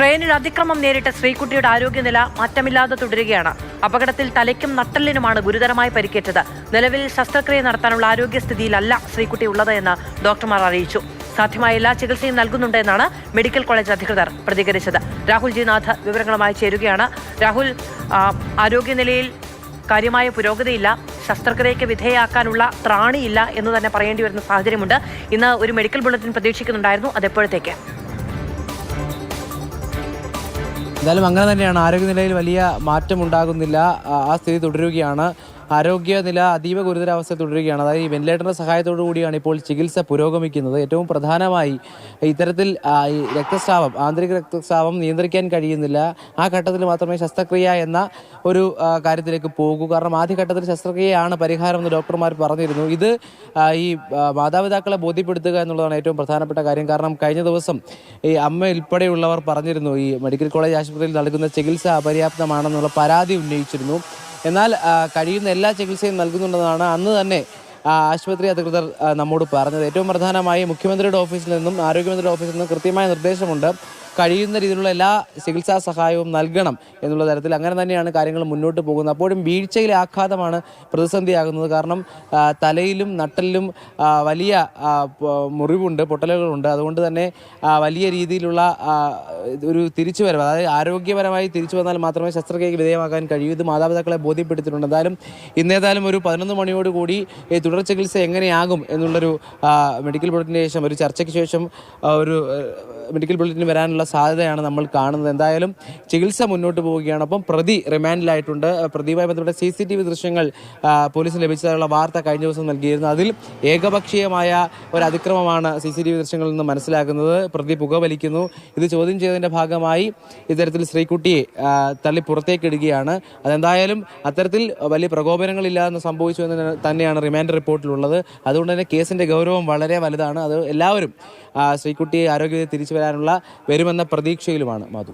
ട്രെയിനിൽ അതിക്രമം നേരിട്ട ശ്രീകുട്ടിയുടെ ആരോഗ്യനില മാറ്റമില്ലാതെ തുടരുകയാണ്. അപകടത്തിൽ തലയ്ക്കും നട്ടലിനുമാണ് ഗുരുതരമായി പരിക്കേറ്റത്. നിലവിൽ ശസ്ത്രക്രിയ നടത്താനുള്ള ആരോഗ്യസ്ഥിതിയിലല്ല ശ്രീകുട്ടി ഉള്ളത് എന്ന് ഡോക്ടർമാർ അറിയിച്ചു. സാധ്യമായ എല്ലാ ചികിത്സയും നൽകുന്നുണ്ടെന്നാണ് മെഡിക്കൽ കോളേജ് അധികൃതർ പ്രതികരിച്ചത്. രാഹുൽ ജി നാഥ് വിവരങ്ങളുമായി ചേരുകയാണ്. രാഹുൽ ആരോഗ്യനിലയിൽ കാര്യമായ പുരോഗതിയില്ല. ശസ്ത്രക്രിയയ്ക്ക് വിധേയമാക്കാനുള്ള ത്രാണിയില്ല എന്ന് തന്നെ പറയേണ്ടി വരുന്ന സാഹചര്യമുണ്ട്. ഇന്ന് ഒരു മെഡിക്കൽ ബുള്ളറ്റിൻ പ്രതീക്ഷിക്കുന്നുണ്ടായിരുന്നു. അതെപ്പോഴത്തേക്ക്? എന്തായാലും അങ്ങനെ തന്നെയാണ്. ആരോഗ്യനിലയിൽ വലിയ മാറ്റമുണ്ടാകുന്നില്ല. ആ- സ്ഥിതി തുടരുകയാണ്. ആരോഗ്യനില അതീവ ഗുരുതരാവസ്ഥ തുടരുകയാണ്. അതായത് ഈ വെന്റിലേറ്ററിന്റെ സഹായത്തോടു കൂടിയാണ് ഇപ്പോൾ ചികിത്സ പുരോഗമിക്കുന്നത്. ഏറ്റവും പ്രധാനമായി ഇത്തരത്തിൽ രക്തസ്രാവം ആന്തരിക രക്തസ്രാവം നിയന്ത്രിക്കാൻ കഴിയുന്നില്ല. ആ ഘട്ടത്തിൽ മാത്രമേ ശസ്ത്രക്രിയ എന്ന ഒരു കാര്യത്തിലേക്ക് പോകൂ. കാരണം ആദ്യഘട്ടത്തിൽ ശസ്ത്രക്രിയയാണ് പരിഹാരമെന്ന് ഡോക്ടർമാർ പറഞ്ഞിരുന്നു. ഇത് ഈ മാതാപിതാക്കളെ ബോധ്യപ്പെടുത്തുക എന്നുള്ളതാണ് ഏറ്റവും പ്രധാനപ്പെട്ട കാര്യം. കാരണം കഴിഞ്ഞ ദിവസം ഈ അമ്മ ഉൾപ്പെടെയുള്ളവർ പറഞ്ഞിരുന്നു ഈ മെഡിക്കൽ കോളേജ് ആശുപത്രിയിൽ നൽകുന്ന ചികിത്സ അപര്യാപ്തമാണെന്നുള്ള പരാതി ഉന്നയിച്ചിരുന്നു. എന്നാൽ കഴിയുന്ന എല്ലാ ചികിത്സയും നൽകുന്നുണ്ടെന്നാണ് അന്ന് തന്നെ ആശുപത്രി അധികൃതർ നമ്മോട് പറഞ്ഞത്. ഏറ്റവും പ്രധാനമായി മുഖ്യമന്ത്രിയുടെ ഓഫീസിൽ നിന്നും ആരോഗ്യമന്ത്രിയുടെ ഓഫീസിൽ നിന്നും കൃത്യമായ നിർദ്ദേശമുണ്ട്. കഴിയുന്ന രീതിയിലുള്ള എല്ലാ ചികിത്സാ സഹായവും നൽകണം എന്നുള്ള തരത്തിൽ അങ്ങനെ തന്നെയാണ് കാര്യങ്ങൾ മുന്നോട്ട് പോകുന്നത്. അപ്പോഴും വീഴ്ചയിലെ ആഘാതമാണ് പ്രതിസന്ധിയാകുന്നത്. കാരണം തലയിലും നട്ടലിലും വലിയ മുറിവുണ്ട് പൊട്ടലുകളുണ്ട്. അതുകൊണ്ട് തന്നെ വലിയ രീതിയിലുള്ള ആ, തിരിച്ചു വരവ് അതായത് ആരോഗ്യപരമായി തിരിച്ചു വന്നാൽ മാത്രമേ ശസ്ത്രക്രിയയ്ക്ക് വിധേയമാക്കാൻ കഴിയൂ. ഇത് മാതാപിതാക്കളെ ബോധ്യപ്പെടുത്തിയിട്ടുണ്ട്. എന്തായാലും ഇന്നേതായാലും ഒരു പതിനൊന്ന് മണിയോടുകൂടി തുടർ ചികിത്സ എങ്ങനെയാകും എന്നുള്ളൊരു മെഡിക്കൽ ബുള്ളറ്റിന് ശേഷം ഒരു ചർച്ചയ്ക്ക് ശേഷം ഒരു മെഡിക്കൽ ബുള്ളറ്റിന് വരാനുള്ള സാധ്യതയാണ് നമ്മൾ കാണുന്നത്. എന്തായാലും ചികിത്സ മുന്നോട്ട് പോവുകയാണ്. അപ്പം പ്രതി റിമാൻഡിലായിട്ടുണ്ട്. പ്രതിയുമായി ബന്ധപ്പെട്ട സി സി ടി വി ദൃശ്യങ്ങൾ പോലീസിന് ലഭിച്ചതായുള്ള വാർത്ത കഴിഞ്ഞ ദിവസം നൽകിയിരുന്നു. അതിൽ ഏകപക്ഷീയമായ ഒരു അതിക്രമമാണ് സി സി ടി വി ദൃശ്യങ്ങളിൽ നിന്ന് മനസ്സിലാക്കുന്നത് പ്രതി പുകവലിക്കുന്നു. ഇത് ചോദ്യം ചെയ്തതിന്റെ ഭാഗമായി ഇത്തരത്തിൽ ശ്രീകുട്ടിയെ ആ, തള്ളി പുറത്തേക്ക് ഇടുകയാണ് അതെന്തായാലും അത്തരത്തിൽ വലിയ പ്രകോപനങ്ങളില്ലാതെ സംഭവിച്ചു എന്ന് തന്നെയാണ് റിമാൻഡ് റിപ്പോർട്ടിലുള്ളത്. അതുകൊണ്ട് തന്നെ കേസിന്റെ ഗൗരവം വളരെ വലുതാണ്. അത് എല്ലാവരും ശ്രീക്കുട്ടിയെ ആരോഗ്യത്തെ തിരിച്ചു വരാനുള്ള വരുമെന്ന പ്രതീക്ഷയിലുമാണ്. മധു.